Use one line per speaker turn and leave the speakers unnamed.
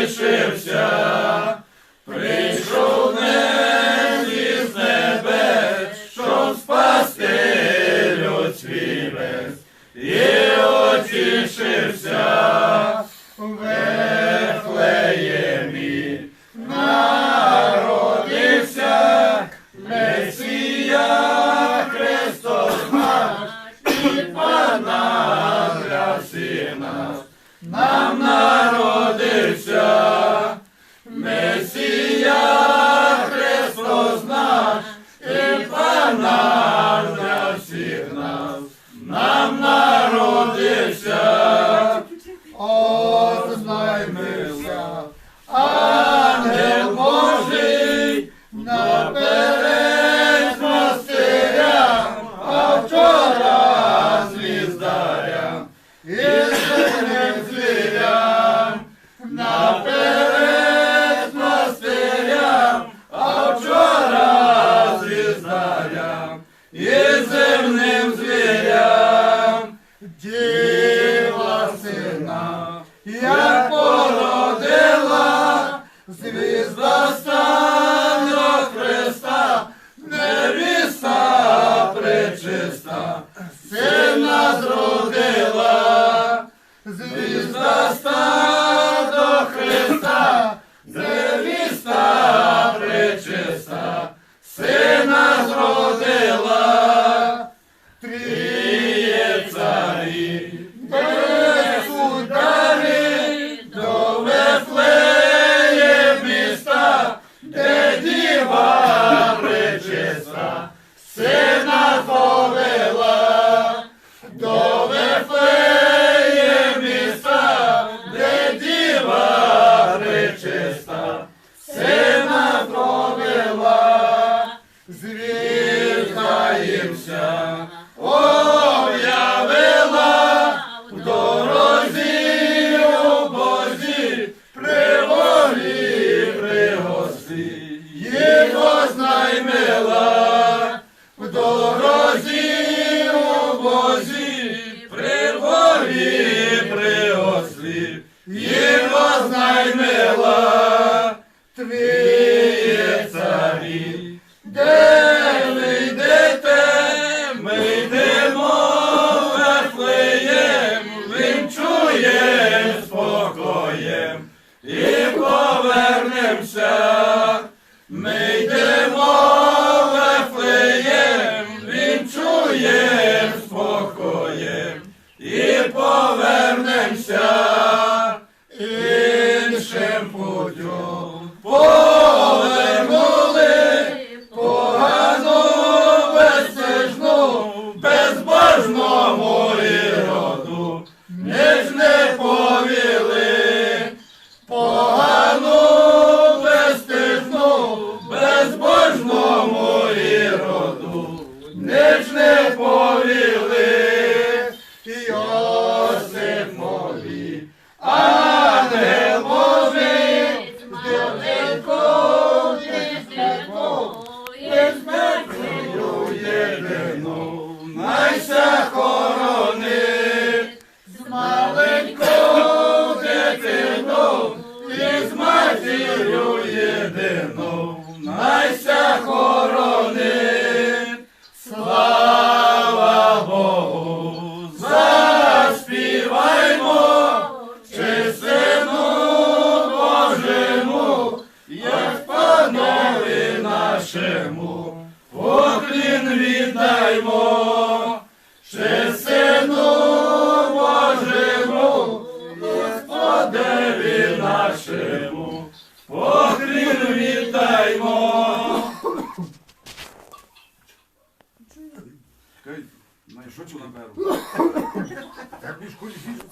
лишився, прийшов небі з небес, щоб спасти люд свій і отішився в Вифлеємі, народився Месія Христос наш, і Пана для Ознаймився, ангел Божий, наперед монастиря, а вчора звіздаря, і синим звірям, наперед монастиря, а вчора звіздаря, і земним звірям, звізда ста до Христа, звізда пречиста, сина і повернемося. Ми йдемо в Вифлеєм, вінчуєм спокоєм безбожному іроду, не ж не повіли, Йосип молі, ангел Божий, Безмертною єдину, найся хоронить, з маленьку дитину, і з матір'ю єдину, нашому, поклін віддаймо, ще сину Божому, Господеві нашому, поклін віддаймо.
Що чого наберу?
Так школі фізику